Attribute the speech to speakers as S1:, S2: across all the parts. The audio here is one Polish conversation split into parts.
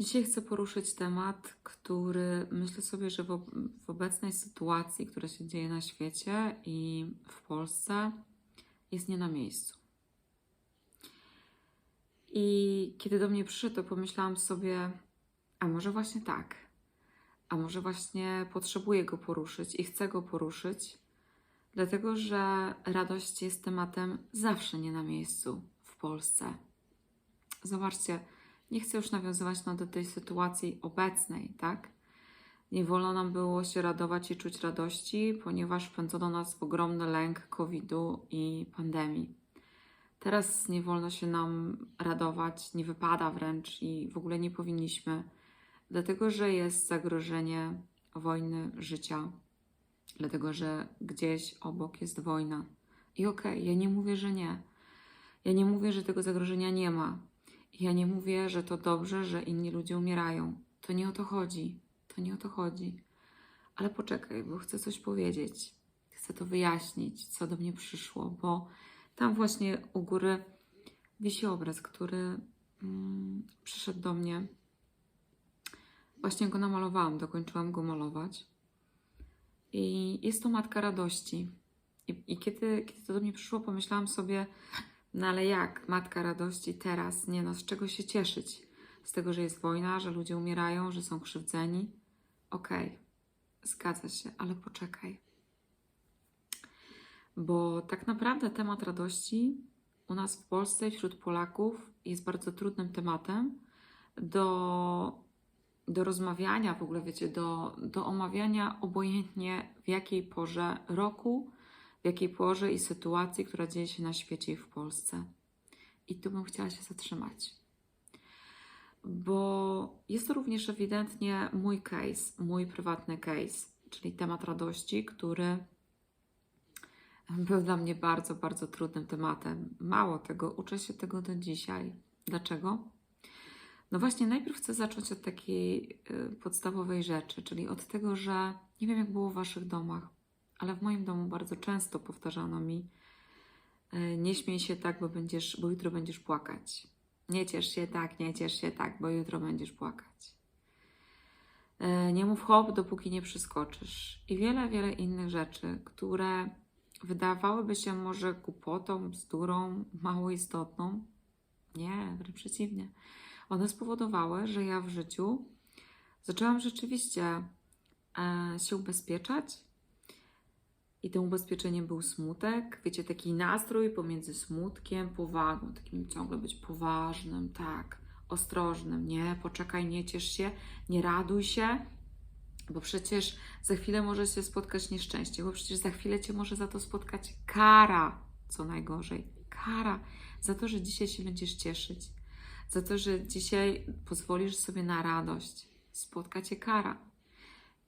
S1: Dzisiaj chcę poruszyć temat, który myślę sobie, że w, obecnej sytuacji, która się dzieje na świecie i w Polsce, jest nie na miejscu. I kiedy do mnie przyszedł, to pomyślałam sobie, a może właśnie tak, a może właśnie potrzebuję go poruszyć i chcę go poruszyć, dlatego że radość jest tematem zawsze nie na miejscu w Polsce. Zobaczcie, nie chcę już nawiązywać no, do tej sytuacji obecnej, tak? Nie wolno nam było się radować i czuć radości, ponieważ wpędzono nas w ogromny lęk COVID-u i pandemii. Teraz nie wolno się nam radować, nie wypada wręcz i w ogóle nie powinniśmy, dlatego że jest zagrożenie wojny życia, dlatego że gdzieś obok jest wojna. I okej, okay, ja nie mówię, że nie. Ja nie mówię, że tego zagrożenia nie ma. Ja nie mówię, że to dobrze, że inni ludzie umierają. To nie o to chodzi. To nie o to chodzi. Ale poczekaj, bo chcę coś powiedzieć. Chcę to wyjaśnić, co do mnie przyszło, bo tam właśnie u góry wisi obraz, który mm, przyszedł do mnie. Właśnie go namalowałam, dokończyłam go malować. I jest to matka radości. I, i kiedy, kiedy to do mnie przyszło, pomyślałam sobie, no ale jak matka radości teraz? Nie no, z czego się cieszyć? Z tego, że jest wojna, że ludzie umierają, że są krzywdzeni? Okej, okay, zgadza się, ale poczekaj. Bo tak naprawdę temat radości u nas w Polsce wśród Polaków jest bardzo trudnym tematem do, do rozmawiania, w ogóle wiecie, do, do omawiania obojętnie w jakiej porze roku, w jakiej porze i sytuacji, która dzieje się na świecie i w Polsce. I tu bym chciała się zatrzymać. Bo jest to również ewidentnie mój case, mój prywatny case, czyli temat radości, który był dla mnie bardzo, bardzo trudnym tematem. Mało tego, uczę się tego do dzisiaj. Dlaczego? No właśnie, najpierw chcę zacząć od takiej y, podstawowej rzeczy, czyli od tego, że nie wiem, jak było w Waszych domach, ale w moim domu bardzo często powtarzano mi: e, Nie śmiej się tak, bo, będziesz, bo jutro będziesz płakać. Nie ciesz się tak, nie ciesz się tak, bo jutro będziesz płakać. E, nie mów hop, dopóki nie przyskoczysz. I wiele, wiele innych rzeczy, które wydawałyby się może głupotą, bzdurą, mało istotną. Nie, wręcz przeciwnie. One spowodowały, że ja w życiu zaczęłam rzeczywiście e, się ubezpieczać i tym ubezpieczeniem był smutek. Wiecie, taki nastrój pomiędzy smutkiem, powagą, takim ciągle być poważnym, tak, ostrożnym. Nie, poczekaj, nie ciesz się, nie raduj się, bo przecież za chwilę może się spotkać nieszczęście, bo przecież za chwilę cię może za to spotkać kara, co najgorzej. Kara za to, że dzisiaj się będziesz cieszyć, za to, że dzisiaj pozwolisz sobie na radość. Spotka cię kara.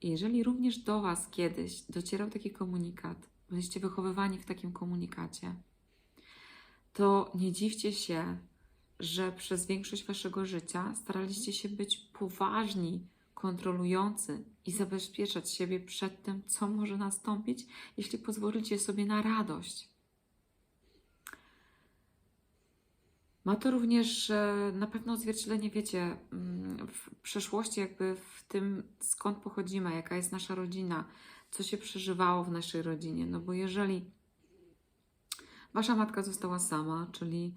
S1: Jeżeli również do Was kiedyś docierał taki komunikat, byliście wychowywani w takim komunikacie, to nie dziwcie się, że przez większość Waszego życia staraliście się być poważni, kontrolujący i zabezpieczać siebie przed tym, co może nastąpić, jeśli pozwolicie sobie na radość. Ma to również na pewno odzwierciedlenie, wiecie, mm, w przeszłości, jakby w tym, skąd pochodzimy, jaka jest nasza rodzina, co się przeżywało w naszej rodzinie. No bo jeżeli wasza matka została sama, czyli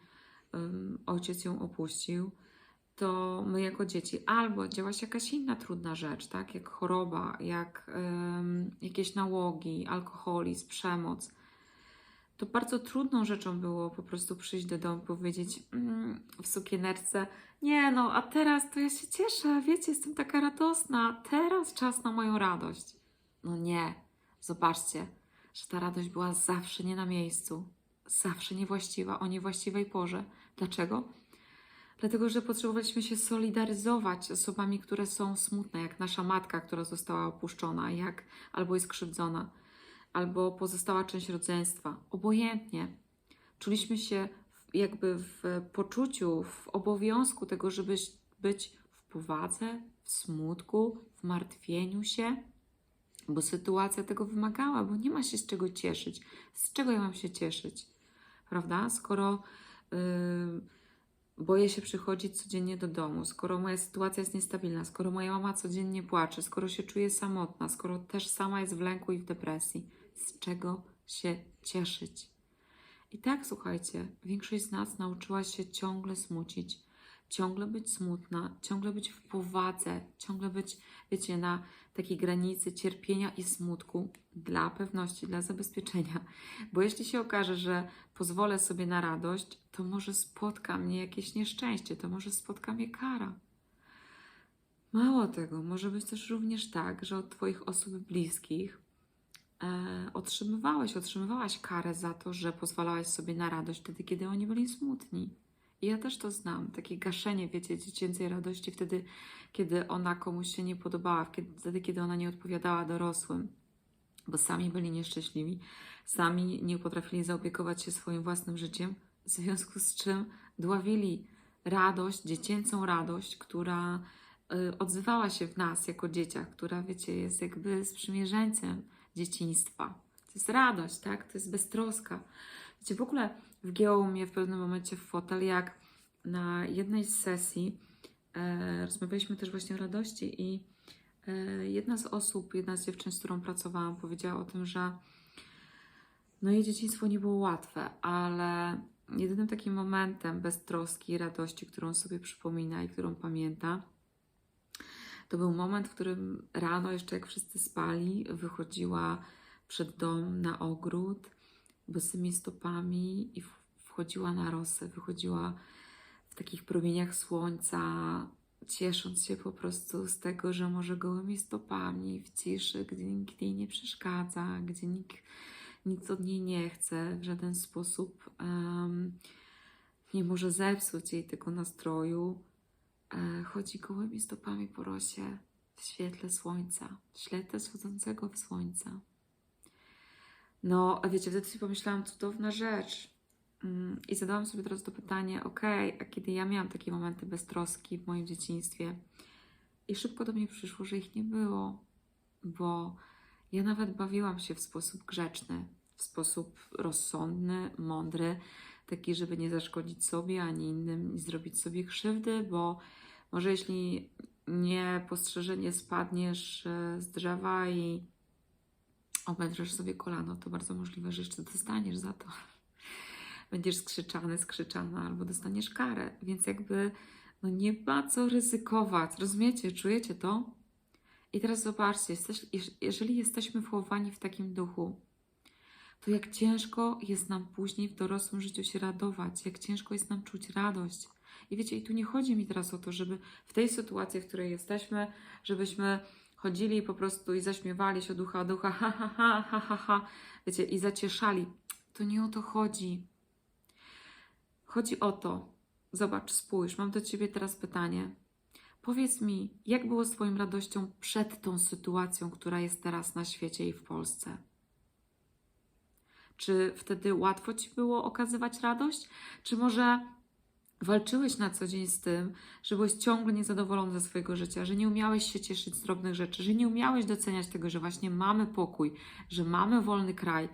S1: um, ojciec ją opuścił, to my jako dzieci albo działa się jakaś inna trudna rzecz, tak, jak choroba, jak um, jakieś nałogi, alkoholizm, przemoc to bardzo trudną rzeczą było po prostu przyjść do domu, powiedzieć mm, w sukienerce, nie no, a teraz to ja się cieszę, wiecie, jestem taka radosna, teraz czas na moją radość. No nie, zobaczcie, że ta radość była zawsze nie na miejscu, zawsze niewłaściwa, o niewłaściwej porze. Dlaczego? Dlatego, że potrzebowaliśmy się solidaryzować z osobami, które są smutne, jak nasza matka, która została opuszczona, jak albo jest krzywdzona albo pozostała część rodzeństwa. Obojętnie. Czuliśmy się jakby w poczuciu, w obowiązku tego, żeby być w powadze, w smutku, w martwieniu się, bo sytuacja tego wymagała, bo nie ma się z czego cieszyć. Z czego ja mam się cieszyć? Prawda? Skoro yy, boję się przychodzić codziennie do domu, skoro moja sytuacja jest niestabilna, skoro moja mama codziennie płacze, skoro się czuje samotna, skoro też sama jest w lęku i w depresji, z czego się cieszyć? I tak, słuchajcie, większość z nas nauczyła się ciągle smucić, ciągle być smutna, ciągle być w powadze, ciągle być, wiecie, na takiej granicy cierpienia i smutku dla pewności, dla zabezpieczenia. Bo jeśli się okaże, że pozwolę sobie na radość, to może spotka mnie jakieś nieszczęście, to może spotka mnie kara. Mało tego, może być też również tak, że od Twoich osób bliskich e, otrzymywałeś, otrzymywałaś karę za to, że pozwalałeś sobie na radość wtedy, kiedy oni byli smutni. Ja też to znam, takie gaszenie, wiecie, dziecięcej radości wtedy, kiedy ona komuś się nie podobała, wtedy, kiedy ona nie odpowiadała dorosłym, bo sami byli nieszczęśliwi, sami nie potrafili zaopiekować się swoim własnym życiem, w związku z czym dławili radość, dziecięcą radość, która y, odzywała się w nas jako dzieciach, która, wiecie, jest jakby sprzymierzeńcem dzieciństwa. To jest radość, tak? To jest beztroska. Wiecie, w ogóle wgięło mnie w pewnym momencie w fotel, jak na jednej z sesji e, rozmawialiśmy też właśnie o radości i e, jedna z osób, jedna z dziewczyn, z którą pracowałam, powiedziała o tym, że no jej dzieciństwo nie było łatwe, ale jedynym takim momentem beztroski i radości, którą sobie przypomina i którą pamięta, to był moment, w którym rano, jeszcze jak wszyscy spali, wychodziła przed dom na ogród bosymi stopami i wchodziła na rosę, wychodziła w takich promieniach słońca, ciesząc się po prostu z tego, że może gołymi stopami w ciszy, gdzie nikt jej nie przeszkadza, gdzie nikt nic od niej nie chce w żaden sposób, em, nie może zepsuć jej tego nastroju, e, chodzi gołymi stopami po rosie w świetle słońca, w świetle wschodzącego w słońca. No, a wiecie, wtedy sobie pomyślałam, cudowna rzecz. Mm, I zadałam sobie teraz to pytanie, okej, a kiedy ja miałam takie momenty beztroski w moim dzieciństwie i szybko do mnie przyszło, że ich nie było, bo ja nawet bawiłam się w sposób grzeczny, w sposób rozsądny, mądry, taki, żeby nie zaszkodzić sobie ani innym, nie zrobić sobie krzywdy, bo może jeśli niepostrzeżenie spadniesz e, z drzewa i obedrzesz sobie kolano, to bardzo możliwe, że jeszcze dostaniesz za to. Będziesz skrzyczany, skrzyczana, albo dostaniesz karę. Więc jakby no nie ma co ryzykować. Rozumiecie? Czujecie to? I teraz zobaczcie, jesteś, jeż- jeżeli jesteśmy wychowani w takim duchu, to jak ciężko jest nam później w dorosłym życiu się radować, jak ciężko jest nam czuć radość. I wiecie, i tu nie chodzi mi teraz o to, żeby w tej sytuacji, w której jesteśmy, żebyśmy chodzili po prostu i zaśmiewali się od ucha do ucha, ha, ha, ha, ha, ha, ha, wiecie, i zacieszali. To nie o to chodzi. Chodzi o to, zobacz, spójrz, mam do Ciebie teraz pytanie. Powiedz mi, jak było z Twoją radością przed tą sytuacją, która jest teraz na świecie i w Polsce? Czy wtedy łatwo Ci było okazywać radość? Czy może walczyłeś na co dzień z tym, że byłeś ciągle niezadowolony ze swojego życia, że nie umiałeś się cieszyć z drobnych rzeczy, że nie umiałeś doceniać tego, że właśnie mamy pokój, że mamy wolny kraj,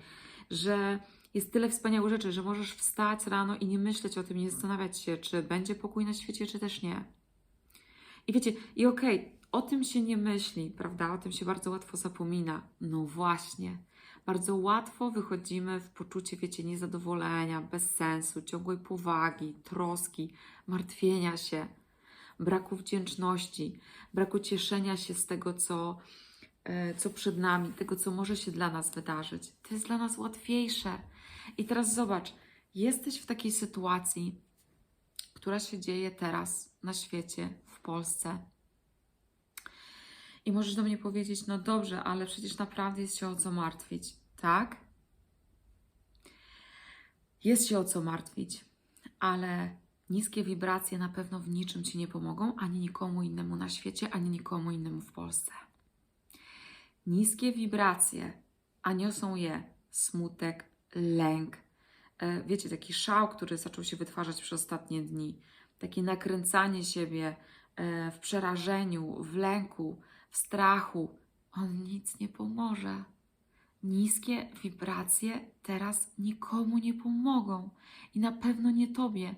S1: że jest tyle wspaniałych rzeczy, że możesz wstać rano i nie myśleć o tym, nie zastanawiać się, czy będzie pokój na świecie, czy też nie. I wiecie, i okej, o tym się nie myśli, prawda? O tym się bardzo łatwo zapomina. No właśnie. Bardzo łatwo wychodzimy w poczucie, wiecie, niezadowolenia, bez sensu, ciągłej powagi, troski, martwienia się, braku wdzięczności, braku cieszenia się z tego, co, e, co przed nami, tego, co może się dla nas wydarzyć. To jest dla nas łatwiejsze. I teraz zobacz, jesteś w takiej sytuacji, która się dzieje teraz na świecie, w Polsce. I możesz do mnie powiedzieć, no dobrze, ale przecież naprawdę jest się o co martwić, tak? Jest się o co martwić, ale niskie wibracje na pewno w niczym Ci nie pomogą, ani nikomu innemu na świecie, ani nikomu innemu w Polsce. Niskie wibracje, a niosą je smutek, lęk, e, wiecie, taki szał, który zaczął się wytwarzać przez ostatnie dni, takie nakręcanie siebie e, w przerażeniu, w lęku, w strachu, on nic nie pomoże. Niskie wibracje teraz nikomu nie pomogą i na pewno nie tobie.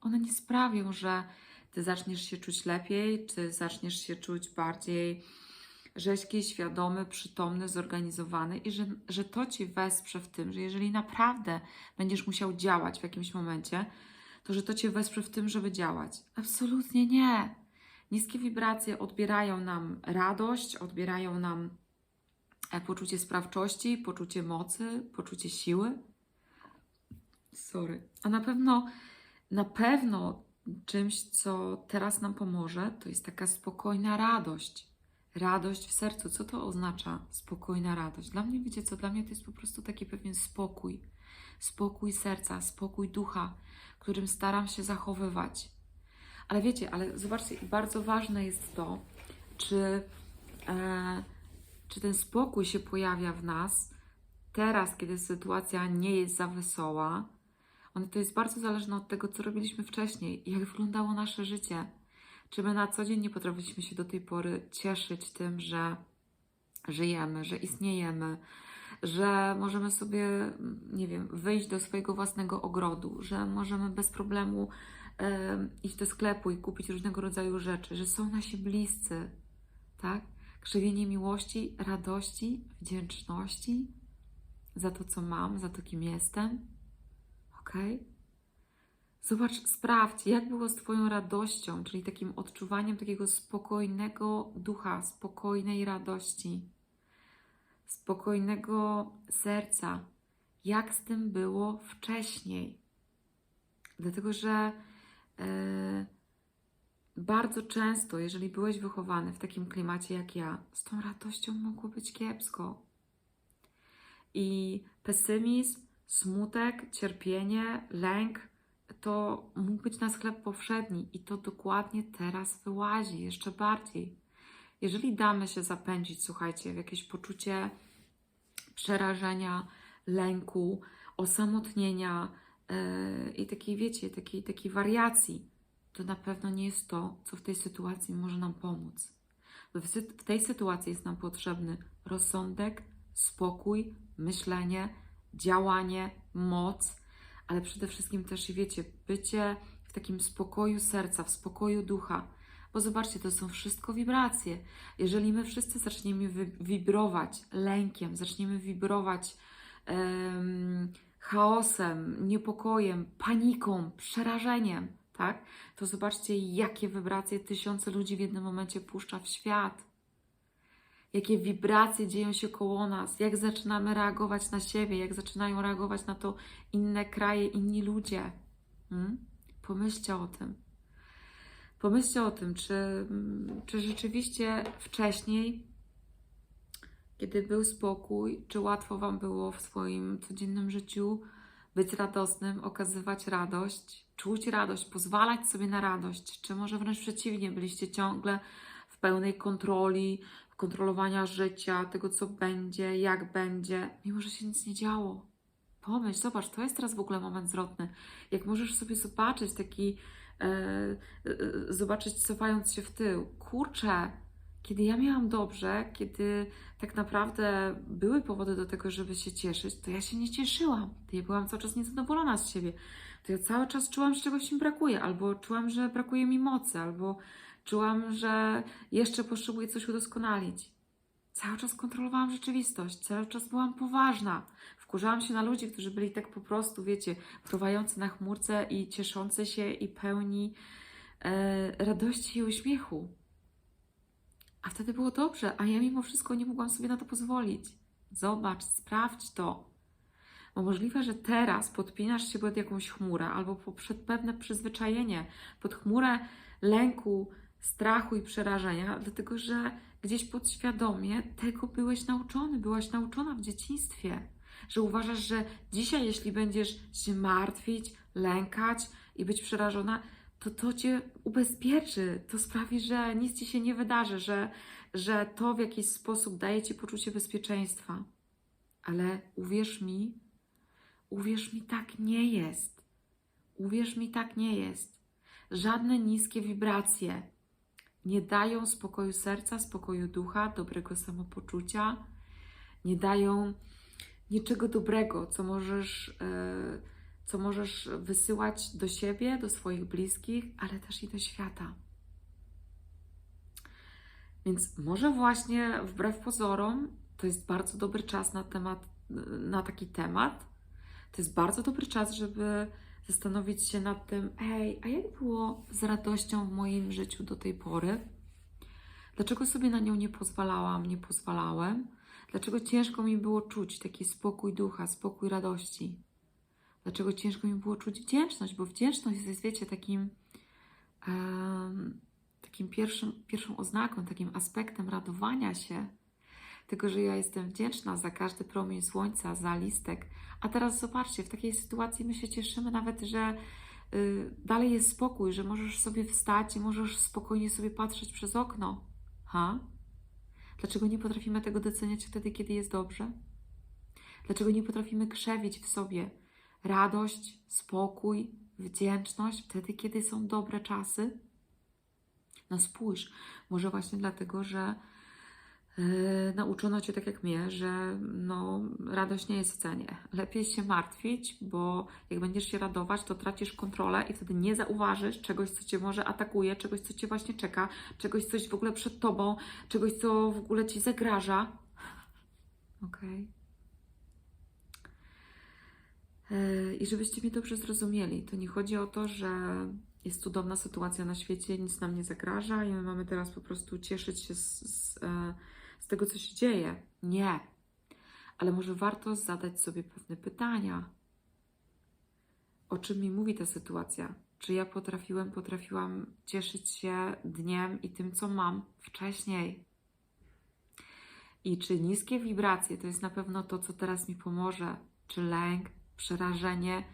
S1: one nie sprawią, że ty zaczniesz się czuć lepiej, czy zaczniesz się czuć bardziej rzeźki, świadomy, przytomny, zorganizowany i że, że to ci wesprze w tym, że jeżeli naprawdę będziesz musiał działać w jakimś momencie, to że to cię wesprze w tym, żeby działać. Absolutnie nie. Niskie wibracje odbierają nam radość, odbierają nam e, poczucie sprawczości, poczucie mocy, poczucie siły. Sorry. A na pewno, na pewno czymś, co teraz nam pomoże, to jest taka spokojna radość. Radość w sercu. Co to oznacza spokojna radość? Dla mnie, wiecie co, dla mnie to jest po prostu taki pewien spokój. Spokój serca, spokój ducha, którym staram się zachowywać. Ale wiecie, ale zobaczcie, bardzo ważne jest to, czy, e, czy ten spokój się pojawia w nas teraz, kiedy sytuacja nie jest za wesoła. On, to jest bardzo zależne od tego, co robiliśmy wcześniej jak wyglądało nasze życie. Czy my na co dzień nie potrafiliśmy się do tej pory cieszyć tym, że żyjemy, że istniejemy, że możemy sobie, nie wiem, wyjść do swojego własnego ogrodu, że możemy bez problemu em, iść do sklepu i kupić różnego rodzaju rzeczy, że są nasi bliscy, tak? Krzewienie miłości, radości, wdzięczności za to, co mam, za to, kim jestem. Ok? Zobacz, sprawdź, jak było z Twoją radością, czyli takim odczuwaniem takiego spokojnego ducha, spokojnej radości, spokojnego serca. Jak z tym było wcześniej? Dlatego, że bardzo często, jeżeli byłeś wychowany w takim klimacie jak ja, z tą radością mogło być kiepsko. I pesymizm, smutek, cierpienie, lęk to mógł być na sklep powszedni i to dokładnie teraz wyłazi jeszcze bardziej. Jeżeli damy się zapędzić, słuchajcie, w jakieś poczucie przerażenia, lęku, osamotnienia i takiej, wiecie, takiej, takiej wariacji, to na pewno nie jest to, co w tej sytuacji może nam pomóc. W, tej sytuacji jest nam potrzebny rozsądek, spokój, myślenie, działanie, moc, ale przede wszystkim też, wiecie, bycie w takim spokoju serca, w spokoju ducha. Bo zobaczcie, to są wszystko wibracje. Jeżeli my wszyscy zaczniemy wi- wibrować lękiem, zaczniemy wibrować em, chaosem, niepokojem, paniką, przerażeniem, tak? To zobaczcie, jakie wibracje tysiące ludzi w jednym momencie puszcza w świat jakie wibracje dzieją się koło nas, jak zaczynamy reagować na siebie, jak zaczynają reagować na to inne kraje, inni ludzie. Hmm? Pomyślcie o tym. Pomyślcie o tym, czy, czy rzeczywiście wcześniej, kiedy był spokój, czy łatwo Wam było w swoim codziennym życiu być radosnym, okazywać radość, czuć radość, pozwalać sobie na radość, czy może wręcz przeciwnie, byliście ciągle w pełnej kontroli, kontrolowania życia, tego co będzie, jak będzie, mimo że się nic nie działo. Pomyśl, zobacz, to jest teraz w ogóle moment zwrotny. Jak możesz sobie zobaczyć taki, e, e, zobaczyć cofając się w tył, kurczę, kiedy ja miałam dobrze, kiedy tak naprawdę były powody do tego, żeby się cieszyć, to ja się nie cieszyłam. To ja byłam cały czas niezadowolona z siebie. To ja cały czas czułam, że czegoś mi brakuje, albo czułam, że brakuje mi mocy, albo Czułam, że jeszcze potrzebuję coś udoskonalić. Cały czas kontrolowałam rzeczywistość, cały czas byłam poważna. Wkurzałam się na ludzi, którzy byli tak po prostu, wiecie, fruwający na chmurce i cieszący się i pełni e, radości i uśmiechu. A wtedy było dobrze, a ja mimo wszystko nie mogłam sobie na to pozwolić. Zobacz, sprawdź to. Bo możliwe, że teraz podpinasz się pod jakąś chmurę albo przed pewne przyzwyczajenie, pod chmurę lęku, strachu i przerażenia, dlatego że gdzieś podświadomie tego byłeś nauczony, byłaś nauczona w dzieciństwie. Że uważasz, że dzisiaj, jeśli będziesz się martwić, lękać i być przerażona, to to cię ubezpieczy, to sprawi, że nic ci się nie wydarzy, że, że to w jakiś sposób daje ci poczucie bezpieczeństwa. Ale uwierz mi, uwierz mi, tak nie jest. Uwierz mi, tak nie jest. Żadne niskie wibracje nie dają spokoju serca, spokoju ducha, dobrego samopoczucia, nie dają niczego dobrego, co możesz e, co możesz wysyłać do siebie, do swoich bliskich, ale też i do świata. Więc może właśnie wbrew pozorom to jest bardzo dobry czas na temat, na taki temat. To jest bardzo dobry czas, żeby zastanowić się nad tym, ej, a jak było z radością w moim życiu do tej pory? Dlaczego sobie na nią nie pozwalałam, nie pozwalałem? Dlaczego ciężko mi było czuć taki spokój ducha, spokój radości? Dlaczego ciężko mi było czuć wdzięczność? Bo wdzięczność jest, wiecie, takim, em, takim pierwszym, pierwszą oznaką, takim aspektem radowania się. Tego, że ja jestem wdzięczna za każdy promień słońca, za listek. A teraz zobaczcie, w takiej sytuacji my się cieszymy nawet, że y, dalej jest spokój, że możesz sobie wstać i możesz spokojnie sobie patrzeć przez okno. Ha? Dlaczego nie potrafimy tego doceniać wtedy, kiedy jest dobrze? Dlaczego nie potrafimy krzewić w sobie radość, spokój, wdzięczność wtedy, kiedy są dobre czasy? No spójrz, może właśnie dlatego, że yy, nauczono Cię tak jak mnie, że no, radość nie jest w cenie. Lepiej się martwić, bo jak będziesz się radować, to tracisz kontrolę i wtedy nie zauważysz czegoś, co Cię może atakuje, czegoś, co Cię właśnie czeka, czegoś, coś w ogóle przed Tobą, czegoś, co w ogóle Ci zagraża. Okej? Yy, I żebyście mnie dobrze zrozumieli, to nie chodzi o to, że jest cudowna sytuacja na świecie, nic nam nie zagraża i my mamy teraz po prostu cieszyć się z, z, e, z tego, co się dzieje. Nie. Ale może warto zadać sobie pewne pytania. O czym mi mówi ta sytuacja? Czy ja potrafiłem, potrafiłam cieszyć się dniem i tym, co mam wcześniej? I czy niskie wibracje to jest na pewno to, co teraz mi pomoże? Czy lęk, przerażenie,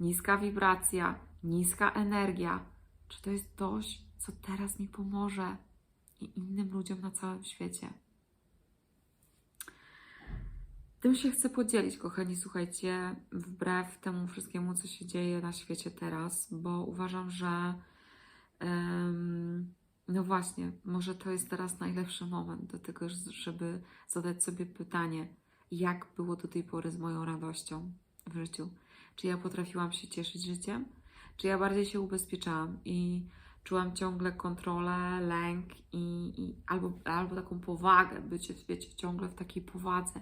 S1: niska wibracja, niska energia? Czy to jest coś, co teraz mi pomoże i innym ludziom na całym świecie? Tym się chcę podzielić, kochani, słuchajcie, wbrew temu wszystkiemu, co się dzieje na świecie teraz, bo uważam, że em, no właśnie, może to jest teraz najlepszy moment do tego, żeby zadać sobie pytanie, jak było do tej pory z moją radością w życiu? Czy ja potrafiłam się cieszyć życiem? Czy ja bardziej się ubezpieczałam i czułam ciągle kontrolę, lęk i, i albo, albo taką powagę, bycie, wiecie, ciągle w takiej powadze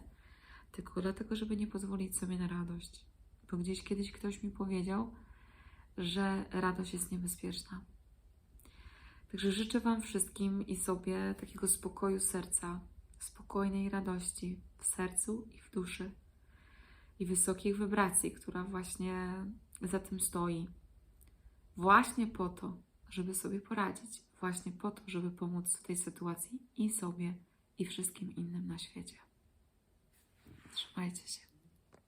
S1: tylko dlatego, żeby nie pozwolić sobie na radość. Bo gdzieś kiedyś ktoś mi powiedział, że radość jest niebezpieczna. Także życzę Wam wszystkim i sobie takiego spokoju serca, spokojnej radości w sercu i w duszy i wysokich wibracji, która właśnie za tym stoi. Właśnie po to, żeby sobie poradzić, właśnie po to, żeby pomóc w tej sytuacji i sobie, i wszystkim innym na świecie. Trzymajcie się.